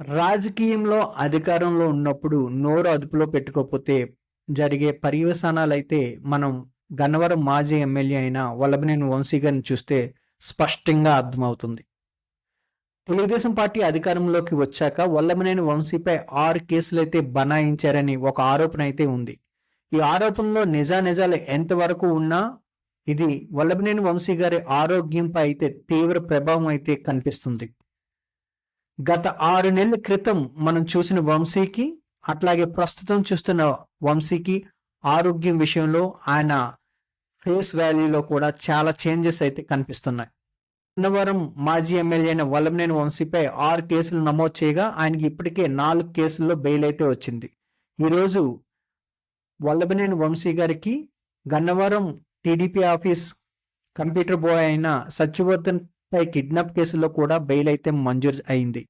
రాజకీయంలో అధికారంలో ఉన్నప్పుడు నోరు అదుపులో పెట్టుకోకపోతే జరిగే పర్యవసానాలైతే మనం గన్నవరం మాజీ ఎమ్మెల్యే అయిన వల్లభనేని వంశీ గారిని చూస్తే స్పష్టంగా అర్థమవుతుంది. తెలుగుదేశం పార్టీ అధికారంలోకి వచ్చాక వల్లభనేని వంశీపై ఆరు కేసులు అయితే బనాయించారని ఒక ఆరోపణ అయితే ఉంది. ఈ ఆరోపణలో నిజానిజాలు ఎంతవరకు ఉన్నా ఇది వల్లభనేని వంశీ గారి ఆరోగ్యంపై అయితే తీవ్ర ప్రభావం అయితే కనిపిస్తుంది. గత ఆరు నెలల క్రితం మనం చూసిన వంశీకి అట్లాగే ప్రస్తుతం చూస్తున్న వంశీకి ఆరోగ్యం విషయంలో ఆయన ఫేస్ వాల్యూలో కూడా చాలా చేంజెస్ అయితే కనిపిస్తున్నాయి. అన్నవరం మాజీ ఎమ్మెల్యే అయిన వల్లభనేని వంశీపై ఆరు కేసులు నమోదు చేయగా ఆయనకి ఇప్పటికే నాలుగు కేసుల్లో బెయిల్ అయితే వచ్చింది. ఈరోజు వల్లభనేని వంశీ గారికి Gannavaram TDP office computer boy అయిన సత్యవర్ధన్ పై కిడ్నాప్ కేసులో కూడా బెయిల్ అయితే మంజూరు అయింది.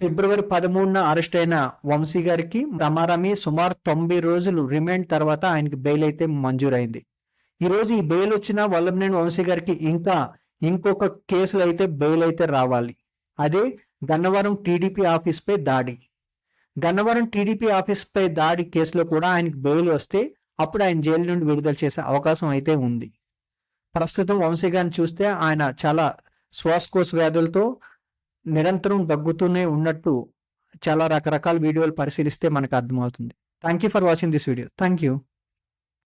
ఫిబ్రవరి పదమూడున అరెస్ట్ అయిన వంశీ గారికి రమారమి సుమారు తొంభై రోజులు రిమాండ్ తర్వాత ఆయనకి బెయిల్ అయితే మంజూరైంది. ఈ రోజు ఈ బెయిల్ వచ్చిన వల్లభనేని వంశీ గారికి ఇంకా ఇంకొక కేసులు అయితే బెయిల్ అయితే రావాలి. అదే గన్నవరం టీడీపీ ఆఫీస్ పై దాడి. గన్నవరం టీడీపీ ఆఫీస్పై దాడి కేసులో కూడా ఆయనకి బెయిల్ వస్తే అప్పుడు ఆయన జైలు నుండి విడుదల చేసే అవకాశం అయితే ఉంది. ప్రస్తుతం వంశీ గారిని చూస్తే ఆయన చాలా శ్వాసకోశ వ్యాధులతో నిరంతరం దగ్గుతూనే ఉన్నట్టు చాలా రకరకాల వీడియోలు పరిశీలిస్తే మనకు అర్థమవుతుంది. Thank you for watching this video thank you